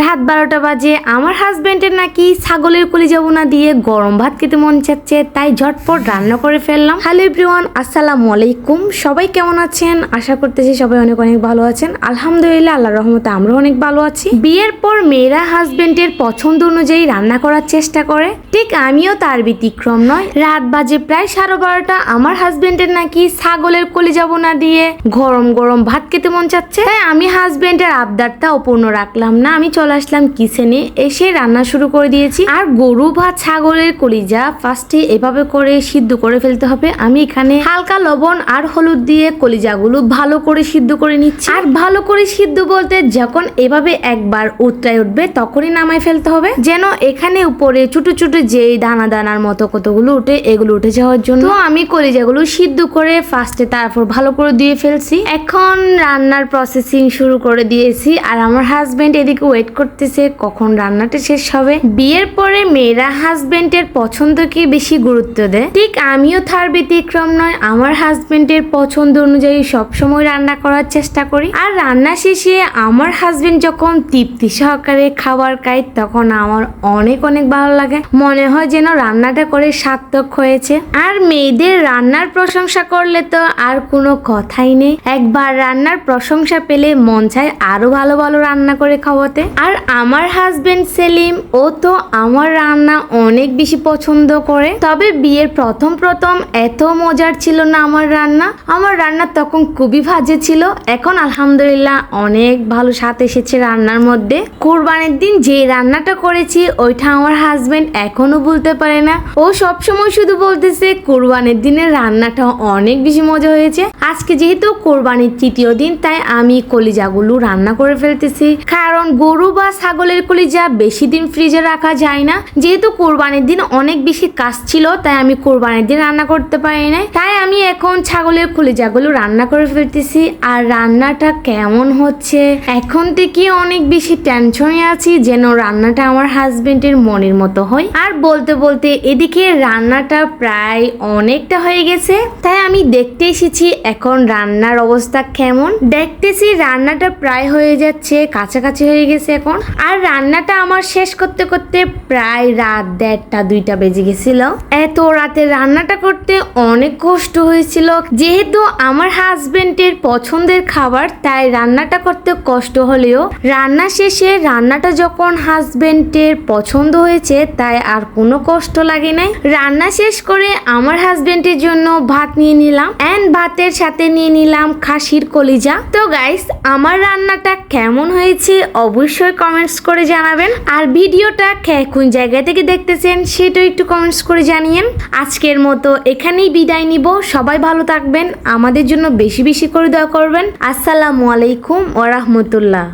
রাত বারোটা বাজে, আমার হাজবেন্ডের নাকি ছাগলের কলিজা বোনা দিয়ে গরম ভাত খেতে মন চাচ্ছে, তাই ঝটপট রান্না করে ফেললাম। হ্যালো এভরিওয়ান আসসালামু আলাইকুম। সবাই কেমন আছেন? আশা করতেছি সবাই অনেক অনেক ভালো আছেন। আলহামদুলিল্লাহ আল্লাহ রহমতে আমরা অনেক ভালো আছি। বিয়ের পর মেয়েরা হাজবেন্ডের পছন্দ অনুযায়ী রান্না করার চেষ্টা করে। ঠিক আমিও তার ব্যতিক্রম নয়। রাত বাজে প্রায় সাড়ে বারোটা, আমার হাজবেন্ডের নাকি ছাগলের কলিজা বোনা দিয়ে গরম গরম ভাত খেতে মন চাচ্ছে। তাই আমি হাজবেন্ডের আবদারটা অপূর্ণ রাখলাম না, আমি চলে আসলাম কিচেনে এসে রান্না শুরু করে দিয়েছি। আর গরু বা ছাগলের কলিজা ফার্স্টে এভাবে করে সিদ্ধ করে ফেলতে হবে। আমি এখানে হালকা লবণ আর হলুদ দিয়ে কলিজাগুলো ভালো করে সিদ্ধ করে নিচ্ছি। আর ভালো করে সিদ্ধ বলতে যখন এভাবে একবার উতরায় উঠবে তখনই নামাই ফেলতে হবে। যেন এখানে উপরে ছোট ছোট যে দানা দানার মতো কতগুলো উঠে, এগুলো উঠে যাওয়ার জন্য। আমি কলিজাগুলো সিদ্ধ করে ফার্স্টে তারপর ভালো করে দিয়ে ফেলছি। এখন রান্নার প্রসেসিং শুরু করে দিয়েছি। আর আমার হাজবেন্ড এদিকে ওয়েট করতেছে, কখন রান্নাটা শেষ হবে? বিয়ের পরে মেয়েরা হাজবেন্ডের পছন্দকে বেশি গুরুত্ব দেয়। ঠিক আমিও তার ব্যতিক্রম নয়, আমার হাজবেন্ডের পছন্দ অনুযায়ী সবসময় রান্না করার চেষ্টা করি। আর রান্না শেষে আমার হাজবেন্ড যখন তৃপ্তি সহকারে খাবার খায়, তখন আমার অনেক অনেক ভালো লাগে। মনে হয় যেন রান্নাটা করে সার্থক হয়েছে। আর মেয়েদের রান্নার প্রশংসা করলে তো আর কোনো কথাই নেই। একবার রান্নার প্রশংসা পেলে মন চায় আরও ভালো ভালো রান্না করে খাওয়াতে। আর আমার হাজবেন্ড সেলিম, ও তো আমার রান্না অনেক বেশি পছন্দ করে। তবে বিয়ের প্রথম প্রথম এত মজার ছিল না আমার রান্না। আমার রান্না তখন খুবই ভাজে ছিল। এখন আলহামদুলিল্লাহ অনেক ভালো স্বাদ এসেছে রান্নার মধ্যে। কোরবানির দিন যে রান্নাটা করেছি, ওইটা আমার হাজবেন্ড এখনও বলতে পারে না। ও সবসময় শুধু বলতেছে, কোরবানির দিনের রান্নাটা অনেক বেশি মজা হয়েছে। আজকে যেহেতু কোরবানির তৃতীয় দিন, তাই আমি কলিজাগুলো রান্না করে ফেলতেছি। কারণ গরু বা ছাগলের কলিজা বেশি দিন ফ্রিজে রাখা যায় না। যেহেতু কোরবানির দিন অনেক বেশি কাজ ছিল, তাই আমি কোরবানির দিন রান্না করতে পারি নাই। তাই আমি এখন ছাগলের কলিজাগুলো রান্না করে ফেলতেছি। আর রান্নাটা কেমন হচ্ছে? এখন থেকে অনেক বেশি টেনশনে আছি যেন রান্নাটা আমার হাজবেন্ডের মনের মতো হয়। আর বলতে বলতে এদিকে রান্নাটা প্রায় অনেকটা হয়ে গেছে। তাই আমি দেখতে এসেছি এখন রান্নার অবস্থা কেমন। দেখতেছি রান্নাটা প্রায় হয়ে যাচ্ছে, কাছাকাছি হয়ে গেছে এখন আর রান্নাটা আমার শেষ করতে করতে প্রায় রাত দেড়টা, দুইটা বেজে গেছিল। এত রাতে রান্নাটা করতে অনেক কষ্ট হয়েছিল। যেহেতু আমার হাজবেন্ডের পছন্দের খাবার, তাই রান্নাটা করতে কষ্ট হলেও রান্না শেষে রান্নাটা যখন হাজবেন্ডের পছন্দ হয়েছে, তাই আর কোনো কষ্ট লাগে নাই। রান্না শেষ করে আমার হাজবেন্ডের জন্য ভাত নিয়ে নিলাম। অ্যান্ড ভাতের সাথে নিয়ে নিলাম খাসির কলিজা। তো গাইস আমার রান্নাটা কেমন হয়েছে অবশ্যই কমেন্টস করে জানাবেন। আর ভিডিওটা কোন জায়গা থেকে দেখতেছেন সেটাও একটু কমেন্টস করে জানিয়েন। আজকের মতো এখানেই বিদায় নিব। সবাই ভালো থাকবেন। আমাদের জন্য বেশি বেশি করে দোয়া করবেন। আসসালামু আলাইকুম ওরহমতুল্লাহ